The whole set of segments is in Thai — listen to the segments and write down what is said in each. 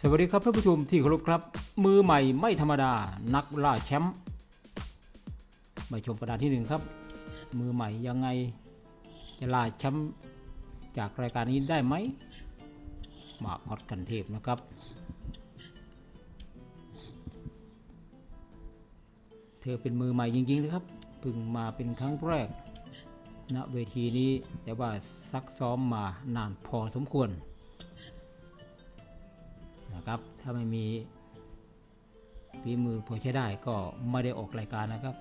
สวัสดีครับท่านผู้ชมที่เคารพครับ มือใหม่ไม่ธรรมดา นักล่าแชมป์มาชมประดานที่หนึ่งครับ มือใหม่ยังไงจะล่าแชมป์จากรายการนี้ได้ไหมหมากฮอตกันเทพนะครับ เธอเป็นมือใหม่จริงๆนะครับเพิ่งมาเป็นครั้งแรกณเวทีนี้แต่ว่าซักซ้อมมานานพอสมควร นะครับ ถ้าไม่มีฝีมือพอใช้ได้ก็ไม่ได้ออกรายการนะครับ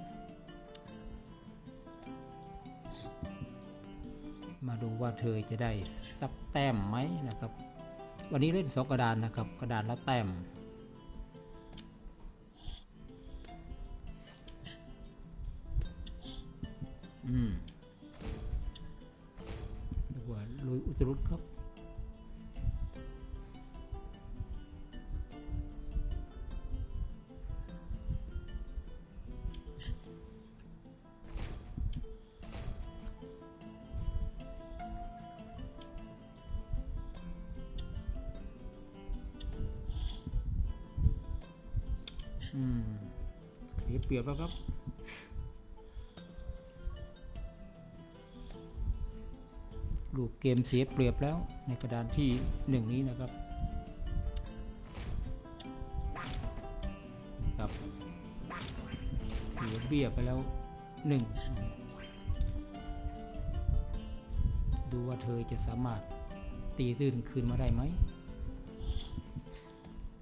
มาดูว่าเธอจะได้สักแต้มไหมนะครับ วันนี้เล่นสองกระดานนะครับ กระดานละแต้มอืมเรียกว่าลุยอุตรุตครับ อืมเสียเปรียบแล้วครับลูกเกมเสียเปรียบแล้วในกระดานที่หนึ่งนี้นะครับครับเสียเบี้ยไปแล้วหนึ่งดูว่าเธอจะสามารถตีตื้นคืนมาได้ไหม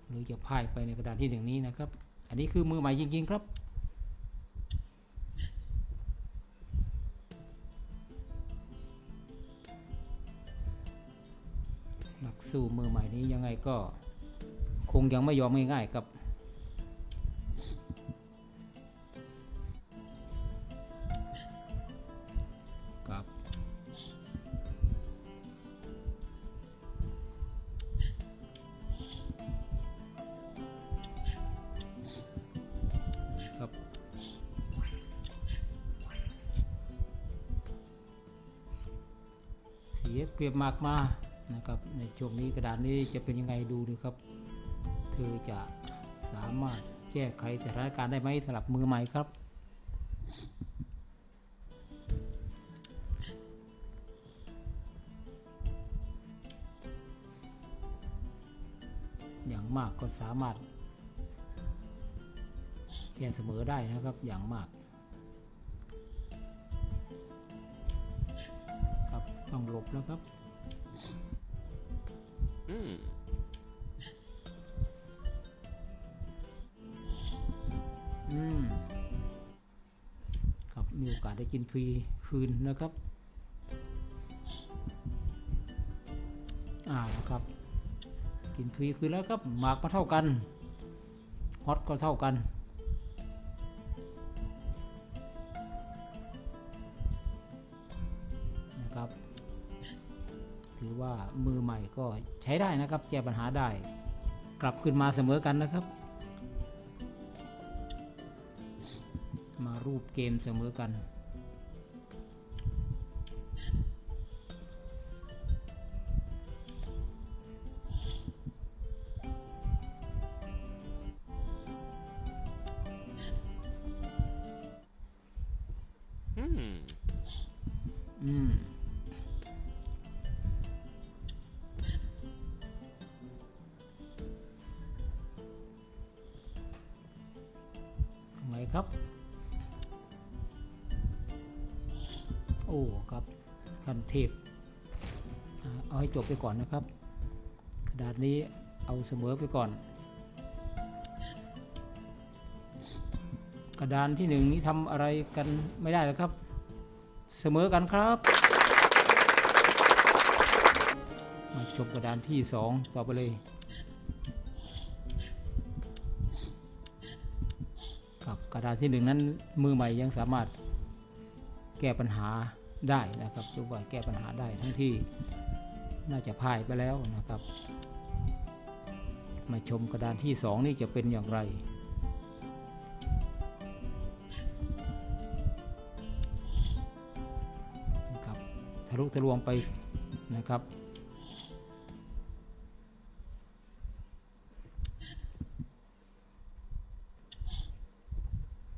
หรือจะพ่ายไปในกระดานที่หนึ่งนี้นะครับ อันนี้คือมือใหม่จริง ๆ ครับลักสู้มือใหม่นี้ยังไงก็ คงยังไม่ยอมง่ายๆครับ เสียเปรียบมากมานะครับ ในช่วงนี้กระดานนี้จะเป็นยังไงดูดูครับ เธอจะสามารถแก้ไขสถานการณ์ได้ไหมสำหรับมือใหม่ครับอย่างมากก็สามารถแก้เสมอได้นะครับอย่างมาก ต้องหลบแล้วครับ Hmm. อืมครับมีโอกาสได้กินฟรีคืนนะครับอ่านะครับ กินฟรีคืนแล้วครับหมากมาเท่ากันฮอตก็เท่ากันนะครับ ถือว่ามือใหม่ก็ใช้ได้นะครับ แก้ปัญหาได้ กลับขึ้นมาเสมอกันนะครับ มารูปเกมเสมอกัน Hmm. อืมทำไม ครับ โอ้ครับคันเทพเอาให้จบไปก่อนนะครับกระดาษนี้เอาเสมอไปก่อน กระดานที่หนึ่งนี้ทำอะไรกันไม่ได้แล้วครับ เสมอกันครับ มาชมกระดานที่สองต่อไปเลย ครับกระดานที่หนึ่งนั้นมือใหม่ยังสามารถแก้ปัญหาได้นะครับหรือว่าแก้ปัญหาได้ทั้งที่น่าจะพ่ายไปแล้วนะครับ มาชมกระดานที่สองนี่จะเป็นอย่างไร นะครับทะลุทะลวงไปนะครับ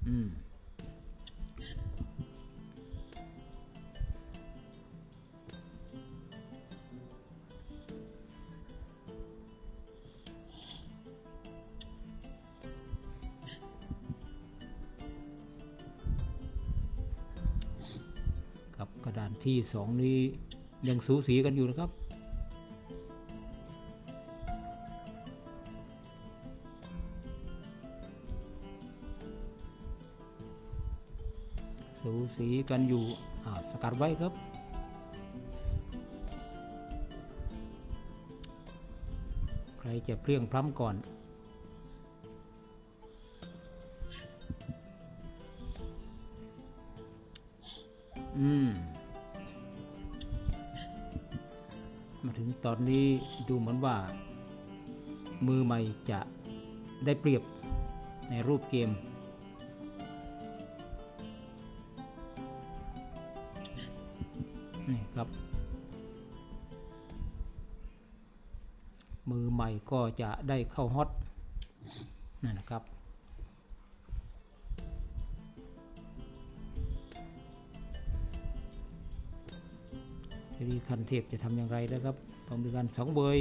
อืมครับกระดานที่สองนี้ยังสูสีกันอยู่นะครับ สีกันอยู่สกัดไว้ครับ ใครจะเพลียงพล้ำก่อน อืม มาถึงตอนนี้ดูเหมือนว่า มือใหม่จะได้เปรียบในรูปเกม นี่ครับ มือใหม่ก็จะได้เข้าฮอตนั่นนะครับทีนี้คันเทพจะทำอย่างไรนะครับ ต้องมีการสองเบย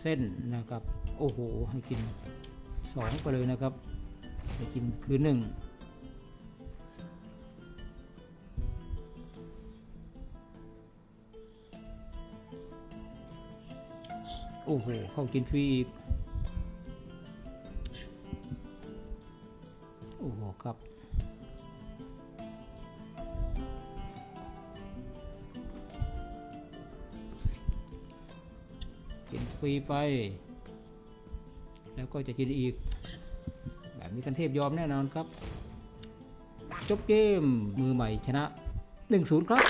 เส้นนะครับ โอ้โห ให้กินสองไปเลยนะครับให้กินคือหนึ่ง โอ้โหเข้ากินฟรีอีก โอ้โห ครับ กินฟรีไป แล้วก็จะกินอีก แบบนี้กันเทพยอมแน่นอนครับ จบเกม มือใหม่ชนะ 1-0 ครับ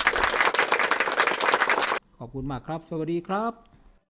ขอบคุณมากครับ สวัสดีครับ